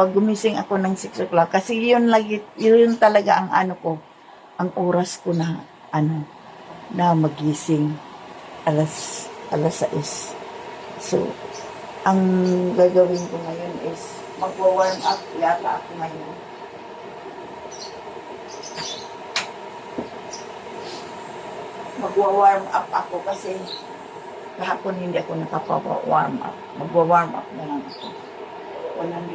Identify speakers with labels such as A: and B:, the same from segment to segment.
A: pag gumising ako ng 6 o'clock, kasi yun lagi, yun talaga ang ano ko, ang oras ko na, ano, na magising alas, alas 6. So, ang gagawin ko ngayon is magwa-warm up yata ako ngayon. Magwa-warm up ako kasi kahapon hindi ako nakapa-warm up. Magwa-warm up na lang ako.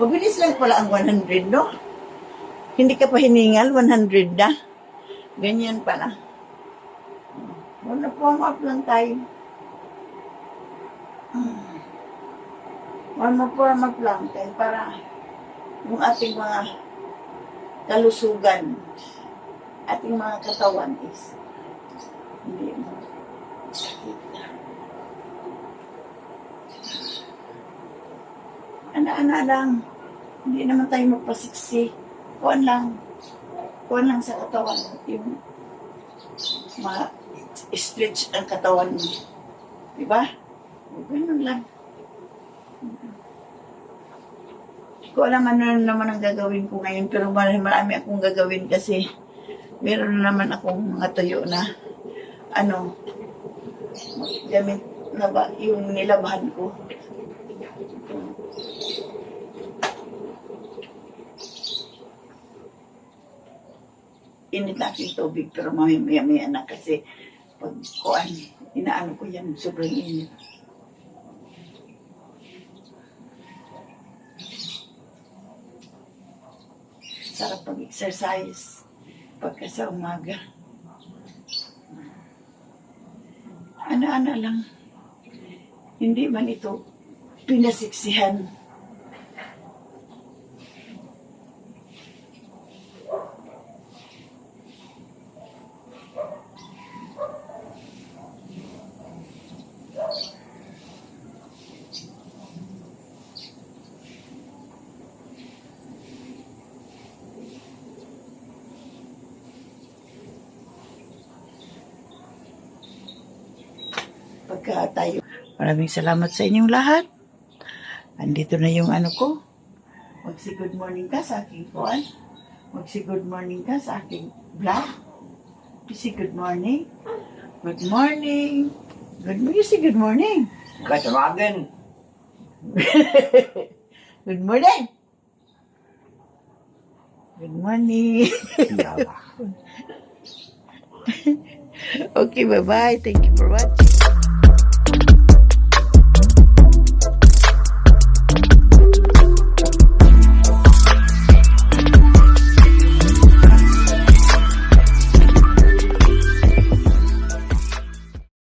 A: Mabilis lang pala ang 100, no? Hindi ka pa hiningal, 100 na. Ganyan pala. Muna warm up lang tayo. Warm up, up lang tayo para yung ating mga kalusugan, ating mga katawan is hindi mo sakit na. Ana-ana lang. Hindi naman tayo magpasiksi. Kuan lang. Kuan lang sa katawan. Yung ma-stretch ang katawan mo. Diba? Ganun lang. Hindi ko alam ano naman ang gagawin ko ngayon pero marami, marami akong gagawin kasi meron na naman akong mga tuyo na ano gamit na ba yung nilabahan ko. Init natin tubig pero mamaya maya na kasi pag kuan, inaano ko yan, sobrang init. Sarap pag-exercise pagka sa umaga. Ana-ana lang. Hindi man ito pinasiksihan. Pagka tayo. Maraming salamat sa inyong lahat. Andito na yung ano ko. Magsi good morning ka sa aking kuan. Magsi good morning ka sa aking vlog. You say good morning. Good morning. Good morning. You say good morning. Good morning. Good morning.
B: Yawa.
A: okay, bye-bye. Thank you for watching.